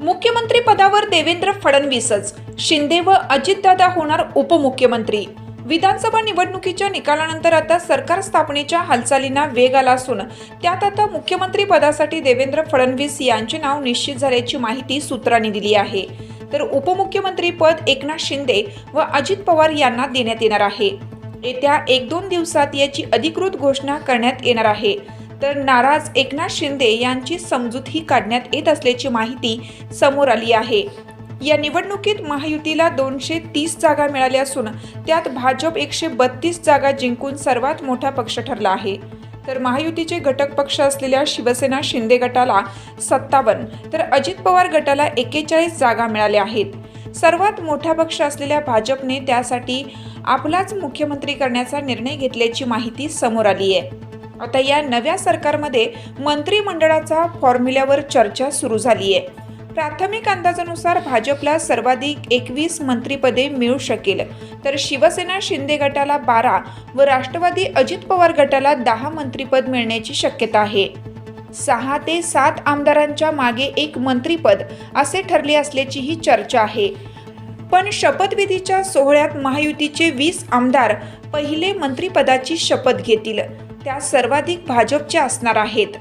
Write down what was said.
मुख्यमंत्री पदावर देवेंद्र फडणवीसच. शिंदे व अजितदादा होणार उपमुख्यमंत्री. विधानसभा निवडणुकीच्या निकालानंतर आता सरकार स्थापनेच्या हालचालींना वेग आला असून त्यात आता मुख्यमंत्री पदासाठी देवेंद्र फडणवीस यांचे नाव निश्चित झाल्याची माहिती सूत्रांनी दिली आहे. तर उपमुख्यमंत्री पद एकनाथ शिंदे व अजित पवार यांना देण्यात येणार आहे. येत्या एक दोन दिवसात याची अधिकृत घोषणा करण्यात येणार आहे. तर नाराज एकनाथ शिंदे यांची समजूतही काढण्यात येत असल्याची माहिती समोर आली आहे. या निवडणुकीत महायुतीला दोनशे तीस जागा मिळाल्या असून त्यात भाजप एकशे बत्तीस जागा जिंकून सर्वात मोठा पक्ष ठरला आहे. तर महायुतीचे घटक पक्ष असलेल्या शिवसेना शिंदे गटाला सत्तावन्न तर अजित पवार गटाला एक्केचाळीस जागा मिळाल्या आहेत. सर्वात मोठा पक्ष असलेल्या भाजपने त्यासाठी आपलाच मुख्यमंत्री करण्याचा निर्णय घेतल्याची माहिती समोर आली आहे. आता या नव्या सरकारमध्ये मंत्रिमंडळाचा फॉर्म्युल्यावर चर्चा सुरू झाली आहे प्राथमिक अंदाजानुसार भाजपला सर्वाधिक एकवीस मंत्रिपदे मिळू शकेल. तर शिवसेना शिंदे गटाला बारा व राष्ट्रवादी अजित पवार गटाला दहा मंत्रिपद मिळण्याची शक्यता आहे. सहा ते सात आमदारांच्या मागे एक मंत्रिपद असे ठरले असल्याचीही चर्चा आहे. पण शपथविधीच्या सोहळ्यात महायुतीचे वीस आमदार पहिले मंत्रिपदाची शपथ घेतील. त्या सर्वाधिक भाजपच्या असणार आहेत.